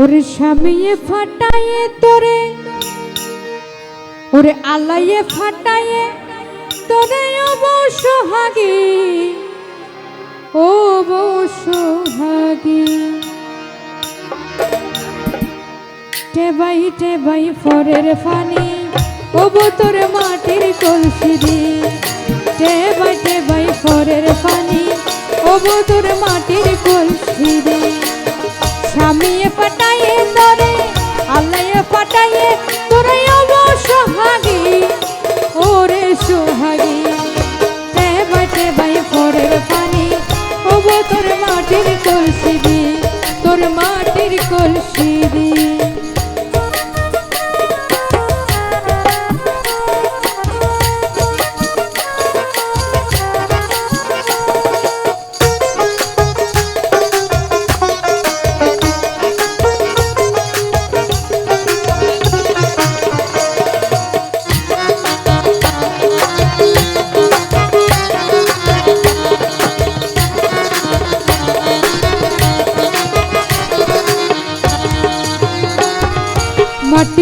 ওরে স্বামীয়ে ফাটায়ে তোরে। ওরে আলাইয়ে ফাটায়ে তোরে অবশ্য হাগে ও সোহাগী। টেবাই টেবাই ফরের ফানি, ও তোর মাটির কলসি কলসি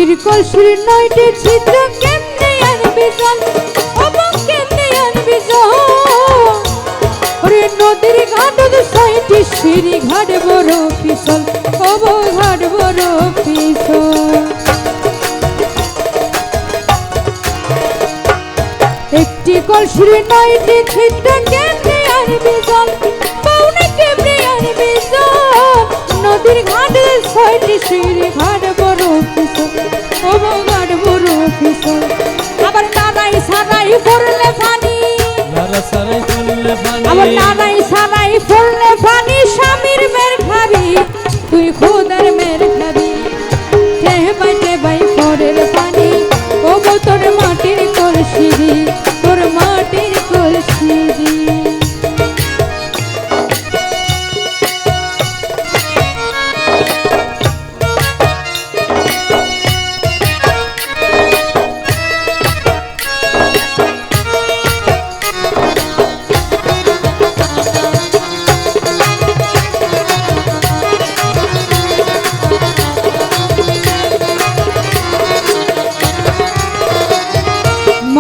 মাটির কলসির নয়টি ছিদ্র, কেমনে আনবি জল? কেমনে আনবি ওরে নদীর ঘাট ছয়টি সিঁড়ি ঘাট বড় পিছল অব ঘাট বড় পিছল। একটি কলসির নয়টি ছিদ্র, কেমনে কেমনে আনবি জল? নদীর ঘাটে ছয়টি সিঁড়ি ঘাট বড় পিছল ঘাট বড় পিছল আবার নারাই সারাই পানি লারা সারাই করলে আবার পানি নারাই সারাই পড়লে পানি স্বামীর মের খাবি তুই খুদের মের খাবি টেবাই টেবাই পরের পানি ও তোর মাটির দি,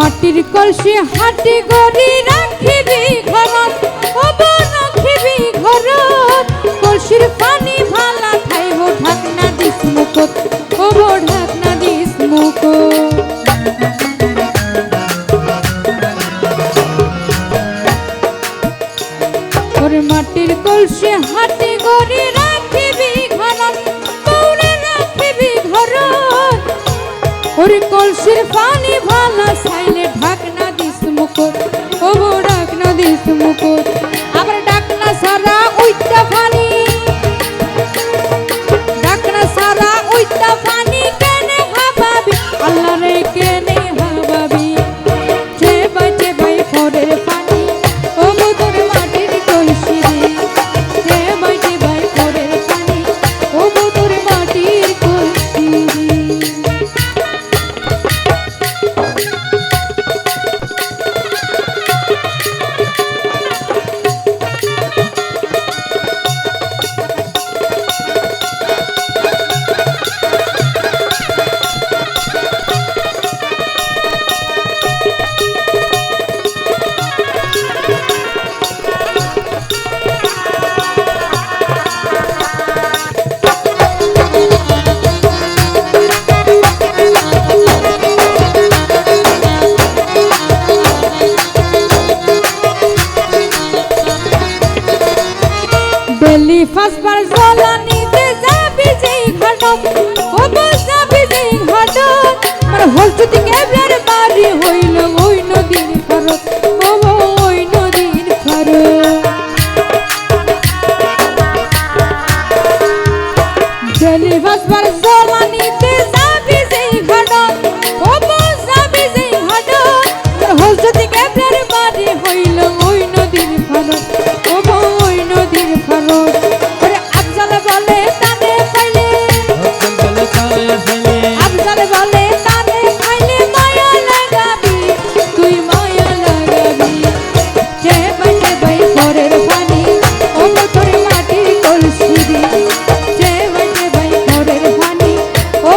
মাটির কলসি হাটি গড়ি রাখিবি ঘরত অব রাখিবি ঘরত। কলসির পানি ভালা খাইব ঢাকনা দিস মুখত অব ঢাকনা দিস মুখত মাটির কলসি হাটি গড়ি রাখিবি ঘরত ওরে কলসির ভালা সাইলে ঢাকনা দিস মুকুর ও ঢাকনা দিস মুকুট আমার হল যদি কেবলার বাড়ি হইল, ওই নদীর খরচ ও ওই নদীর খরচ বেলি ফাসবার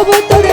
Побуту